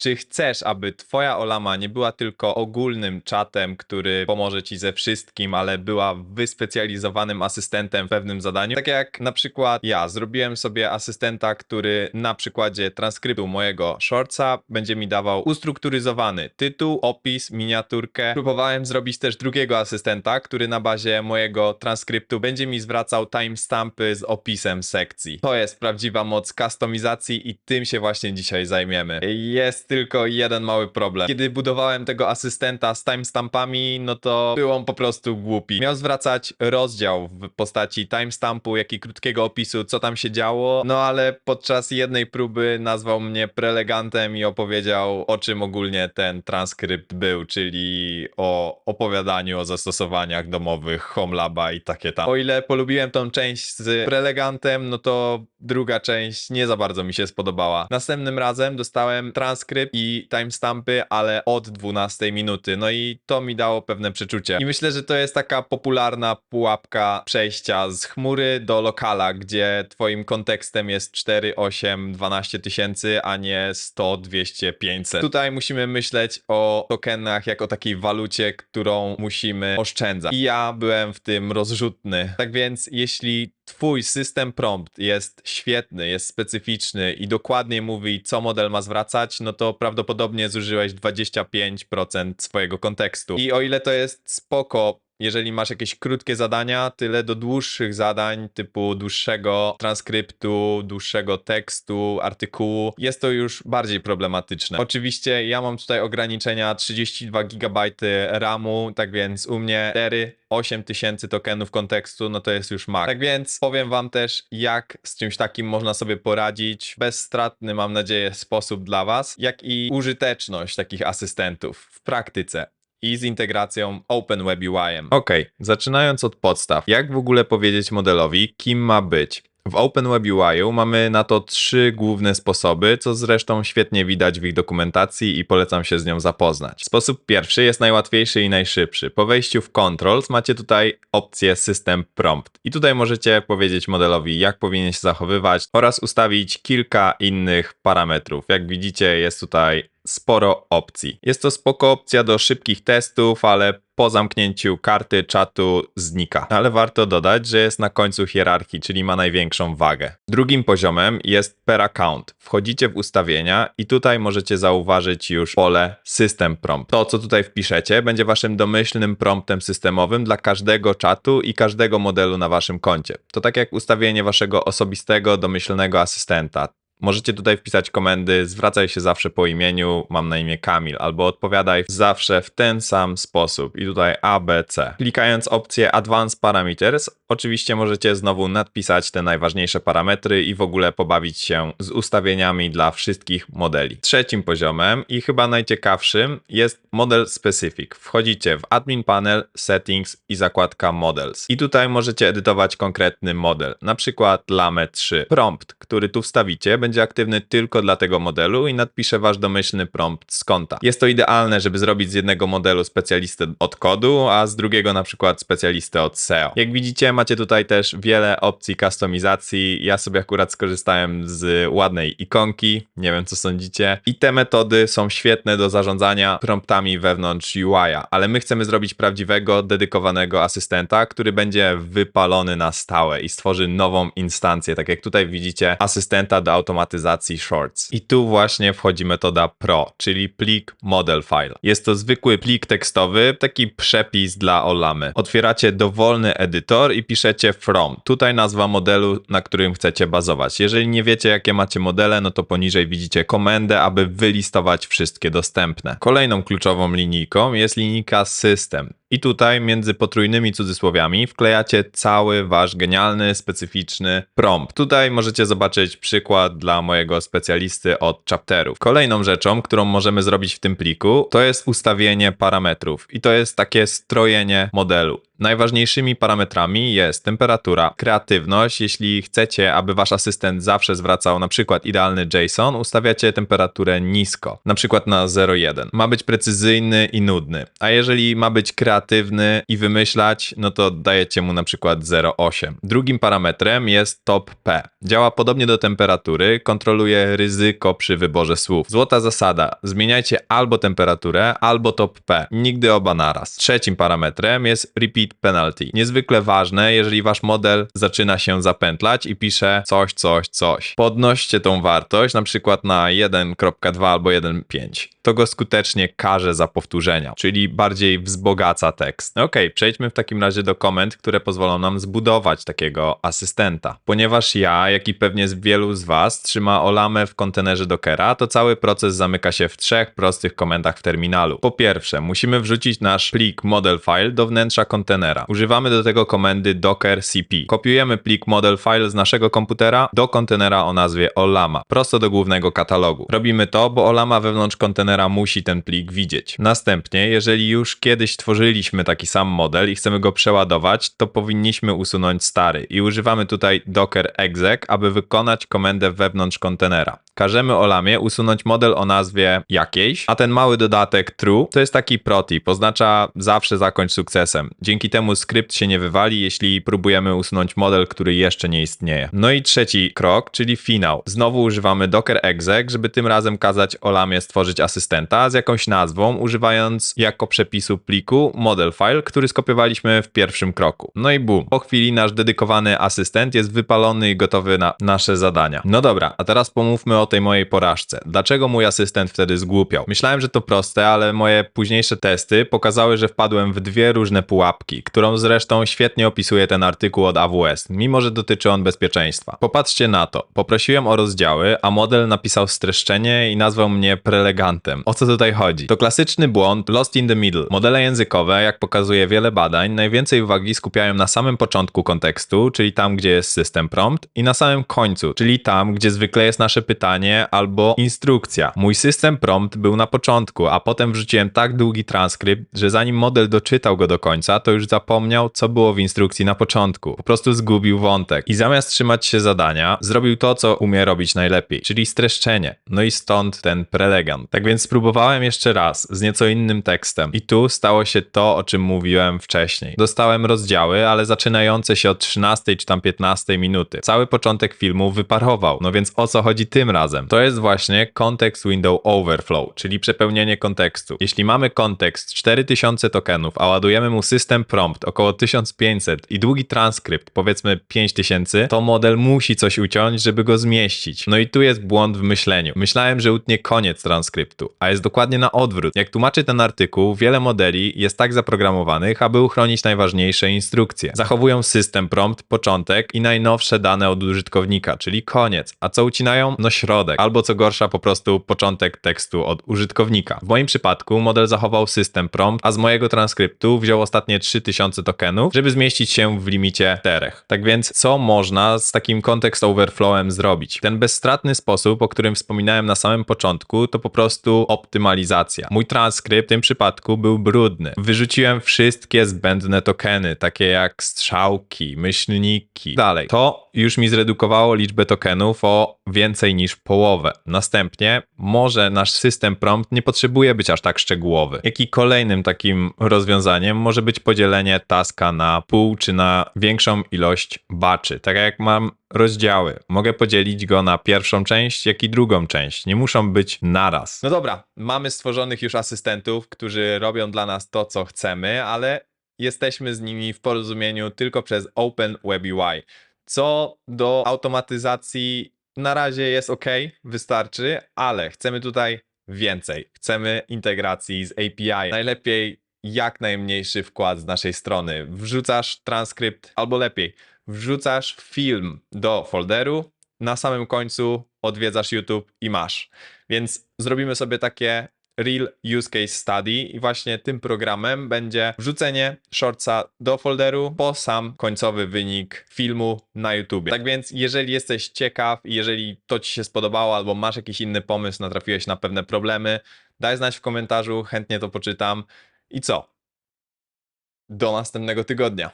Czy chcesz, aby twoja Olama nie była tylko ogólnym czatem, który pomoże ci ze wszystkim, ale była wyspecjalizowanym asystentem w pewnym zadaniu? Tak jak na przykład ja zrobiłem sobie asystenta, który na przykładzie transkryptu mojego shortsa będzie mi dawał ustrukturyzowany tytuł, opis, miniaturkę. Próbowałem zrobić też drugiego asystenta, który na bazie mojego transkryptu będzie mi zwracał timestampy z opisem sekcji. To jest prawdziwa moc kustomizacji i tym się właśnie dzisiaj zajmiemy. Jest tylko jeden mały problem. Kiedy budowałem tego asystenta z timestampami, no to był on po prostu głupi. Miał zwracać rozdział w postaci timestampu, jak i krótkiego opisu, co tam się działo, no ale podczas jednej próby nazwał mnie prelegantem i opowiedział, o czym ogólnie ten transkrypt był, czyli o opowiadaniu o zastosowaniach domowych, homelaba i takie tam. O ile polubiłem tą część z prelegantem, no to druga część nie za bardzo mi się spodobała. Następnym razem dostałem transkrypt i timestampy, ale od 12 minuty. No i to mi dało pewne przeczucie. I myślę, że to jest taka popularna pułapka przejścia z chmury do lokala, gdzie twoim kontekstem jest 4, 8, 12 tysięcy, a nie 100, 200, 500. Tutaj musimy myśleć o tokenach jak o takiej walucie, którą musimy oszczędzać. I ja byłem w tym rozrzutny. Tak więc jeśli twój system prompt jest świetny, jest specyficzny i dokładnie mówi, co model ma zwracać, no to prawdopodobnie zużyłeś 25% swojego kontekstu. I o ile to jest spoko, jeżeli masz jakieś krótkie zadania, tyle do dłuższych zadań, typu dłuższego transkryptu, dłuższego tekstu, artykułu, jest to już bardziej problematyczne. Oczywiście ja mam tutaj ograniczenia 32 GB RAMu, tak więc u mnie 4 8 tysięcy tokenów kontekstu, no to jest już max. Tak więc powiem wam też, jak z czymś takim można sobie poradzić. Bezstratny, mam nadzieję, sposób dla was, jak i użyteczność takich asystentów w praktyce i z integracją OpenWeb UI-em. Ok, zaczynając od podstaw. Jak w ogóle powiedzieć modelowi, kim ma być? W OpenWeb UI mamy na to trzy główne sposoby, co zresztą świetnie widać w ich dokumentacji i polecam się z nią zapoznać. Sposób pierwszy jest najłatwiejszy i najszybszy. Po wejściu w Controls macie tutaj opcję System Prompt i tutaj możecie powiedzieć modelowi, jak powinien się zachowywać oraz ustawić kilka innych parametrów. Jak widzicie, jest tutaj sporo opcji. Jest to spoko opcja do szybkich testów, ale po zamknięciu karty czatu znika. Ale warto dodać, że jest na końcu hierarchii, czyli ma największą wagę. Drugim poziomem jest per account. Wchodzicie w ustawienia i tutaj możecie zauważyć już pole System Prompt. To, co tutaj wpiszecie, będzie waszym domyślnym promptem systemowym dla każdego czatu i każdego modelu na waszym koncie. To tak jak ustawienie waszego osobistego, domyślnego asystenta. Możecie tutaj wpisać komendy, zwracaj się zawsze po imieniu, mam na imię Kamil, albo odpowiadaj zawsze w ten sam sposób i tutaj A, B, C. Klikając opcję Advanced Parameters, oczywiście możecie znowu nadpisać te najważniejsze parametry i w ogóle pobawić się z ustawieniami dla wszystkich modeli. Trzecim poziomem i chyba najciekawszym jest Model Specific. Wchodzicie w Admin Panel, Settings i zakładka Models. I tutaj możecie edytować konkretny model, na przykład Lame 3. Prompt, który tu wstawicie, będzie aktywny tylko dla tego modelu i nadpisze wasz domyślny prompt z konta. Jest to idealne, żeby zrobić z jednego modelu specjalistę od kodu, a z drugiego na przykład specjalistę od SEO. Jak widzicie, macie tutaj też wiele opcji kustomizacji. Ja sobie akurat skorzystałem z ładnej ikonki, nie wiem co sądzicie. I te metody są świetne do zarządzania promptami wewnątrz UI-a, ale my chcemy zrobić prawdziwego, dedykowanego asystenta, który będzie wypalony na stałe i stworzy nową instancję, tak jak tutaj widzicie, asystenta do automatyzacji shorts. I tu właśnie wchodzi metoda Pro, czyli plik model file. Jest to zwykły plik tekstowy, taki przepis dla Olamy. Otwieracie dowolny edytor i piszecie from. Tutaj nazwa modelu, na którym chcecie bazować. Jeżeli nie wiecie, jakie macie modele, no to poniżej widzicie komendę, aby wylistować wszystkie dostępne. Kolejną kluczową linijką jest linijka system. I tutaj między potrójnymi cudzysłowiami wklejacie cały wasz genialny, specyficzny prompt. Tutaj możecie zobaczyć przykład dla mojego specjalisty od chapterów. Kolejną rzeczą, którą możemy zrobić w tym pliku, to jest ustawienie parametrów. I to jest takie strojenie modelu. Najważniejszymi parametrami jest temperatura, kreatywność. Jeśli chcecie, aby wasz asystent zawsze zwracał na przykład idealny JSON, ustawiacie temperaturę nisko, na przykład na 0,1. Ma być precyzyjny i nudny. A jeżeli ma być kreatywny, kreatywny i wymyślać, no to dajecie mu na przykład 0,8. Drugim parametrem jest top P. Działa podobnie do temperatury, kontroluje ryzyko przy wyborze słów. Złota zasada, zmieniajcie albo temperaturę, albo top P. Nigdy oba naraz. Trzecim parametrem jest repeat penalty. Niezwykle ważne, jeżeli wasz model zaczyna się zapętlać i pisze coś, coś, coś. Podnoście tą wartość, na przykład na 1.2 albo 1.5. To go skutecznie karze za powtórzenia, czyli bardziej wzbogaca tekst. Ok, przejdźmy w takim razie do komend, które pozwolą nam zbudować takiego asystenta. Ponieważ ja, jak i pewnie wielu z was, trzyma Olamę w kontenerze Dockera, to cały proces zamyka się w trzech prostych komendach w terminalu. Po pierwsze, musimy wrzucić nasz plik model file do wnętrza kontenera. Używamy do tego komendy docker cp. Kopiujemy plik model file z naszego komputera do kontenera o nazwie Olama, prosto do głównego katalogu. Robimy to, bo Olama wewnątrz kontenera musi ten plik widzieć. Następnie, jeżeli już kiedyś tworzyliśmy taki sam model i chcemy go przeładować, to powinniśmy usunąć stary i używamy tutaj docker exec, aby wykonać komendę wewnątrz kontenera. Każemy Olamie usunąć model o nazwie jakiejś, a ten mały dodatek true to jest taki protip, oznacza zawsze zakończ sukcesem. Dzięki temu skrypt się nie wywali, jeśli próbujemy usunąć model, który jeszcze nie istnieje. No i trzeci krok, czyli finał. Znowu używamy docker exec, żeby tym razem kazać Olamie stworzyć asystenta z jakąś nazwą, używając jako przepisu pliku model file, który skopiowaliśmy w pierwszym kroku. No i boom. Po chwili nasz dedykowany asystent jest wypalony i gotowy na nasze zadania. No dobra, a teraz pomówmy o tej mojej porażce. Dlaczego mój asystent wtedy zgłupiał? Myślałem, że to proste, ale moje późniejsze testy pokazały, że wpadłem w dwie różne pułapki, którą zresztą świetnie opisuje ten artykuł od AWS, mimo że dotyczy on bezpieczeństwa. Popatrzcie na to. Poprosiłem o rozdziały, a model napisał streszczenie i nazwał mnie prelegantem. O co tutaj chodzi? To klasyczny błąd lost in the middle. Modele językowe, jak pokazuje wiele badań, najwięcej uwagi skupiają na samym początku kontekstu, czyli tam, gdzie jest system prompt, i na samym końcu, czyli tam, gdzie zwykle jest nasze pytanie albo instrukcja. Mój system prompt był na początku, a potem wrzuciłem tak długi transkrypt, że zanim model doczytał go do końca, to już zapomniał, co było w instrukcji na początku. Po prostu zgubił wątek. I zamiast trzymać się zadania, zrobił to, co umie robić najlepiej, czyli streszczenie. No i stąd ten prelegant. Tak więc spróbowałem jeszcze raz, z nieco innym tekstem. I tu stało się to, o czym mówiłem wcześniej. Dostałem rozdziały, ale zaczynające się od 13 czy tam 15 minuty. Cały początek filmu wyparował. No więc o co chodzi tym razem? To jest właśnie Context Window Overflow, czyli przepełnienie kontekstu. Jeśli mamy kontekst 4000 tokenów, a ładujemy mu system prompt około 1500 i długi transkrypt powiedzmy 5000, to model musi coś uciąć, żeby go zmieścić. No i tu jest błąd w myśleniu. Myślałem, że utnie koniec transkryptu, a jest dokładnie na odwrót. Jak tłumaczy ten artykuł, wiele modeli jest tak zaprogramowanych, aby uchronić najważniejsze instrukcje. Zachowują system prompt, początek i najnowsze dane od użytkownika, czyli koniec. A co ucinają? No środek. Albo co gorsza, po prostu początek tekstu od użytkownika. W moim przypadku model zachował system prompt, a z mojego transkryptu wziął ostatnie 3000 tokenów, żeby zmieścić się w limicie 4. Tak więc co można z takim context overflowem zrobić? Ten bezstratny sposób, o którym wspominałem na samym początku, to po prostu optymalizacja. Mój transkrypt w tym przypadku był brudny. Wyrzuciłem wszystkie zbędne tokeny, takie jak strzałki, myślniki, dalej. To już mi zredukowało liczbę tokenów o więcej niż połowę. Następnie może nasz system prompt nie potrzebuje być aż tak szczegółowy. Jak i kolejnym takim rozwiązaniem może być podzielenie taska na pół czy na większą ilość baczy. Tak jak mam rozdziały. Mogę podzielić go na pierwszą część, jak i drugą część. Nie muszą być naraz. No dobra, mamy stworzonych już asystentów, którzy robią dla nas to, co chcemy, ale jesteśmy z nimi w porozumieniu tylko przez Open Web UI. Co do automatyzacji, na razie jest ok, wystarczy, ale chcemy tutaj więcej. Chcemy integracji z API. Najlepiej jak najmniejszy wkład z naszej strony. Wrzucasz transkrypt, albo lepiej, wrzucasz film do folderu, na samym końcu odwiedzasz YouTube i masz. Więc zrobimy sobie takie Real Use Case Study i właśnie tym programem będzie wrzucenie shortsa do folderu po sam końcowy wynik filmu na YouTube. Tak więc jeżeli jesteś ciekaw i jeżeli to Ci się spodobało albo masz jakiś inny pomysł, natrafiłeś na pewne problemy, daj znać w komentarzu, chętnie to poczytam. I co? Do następnego tygodnia.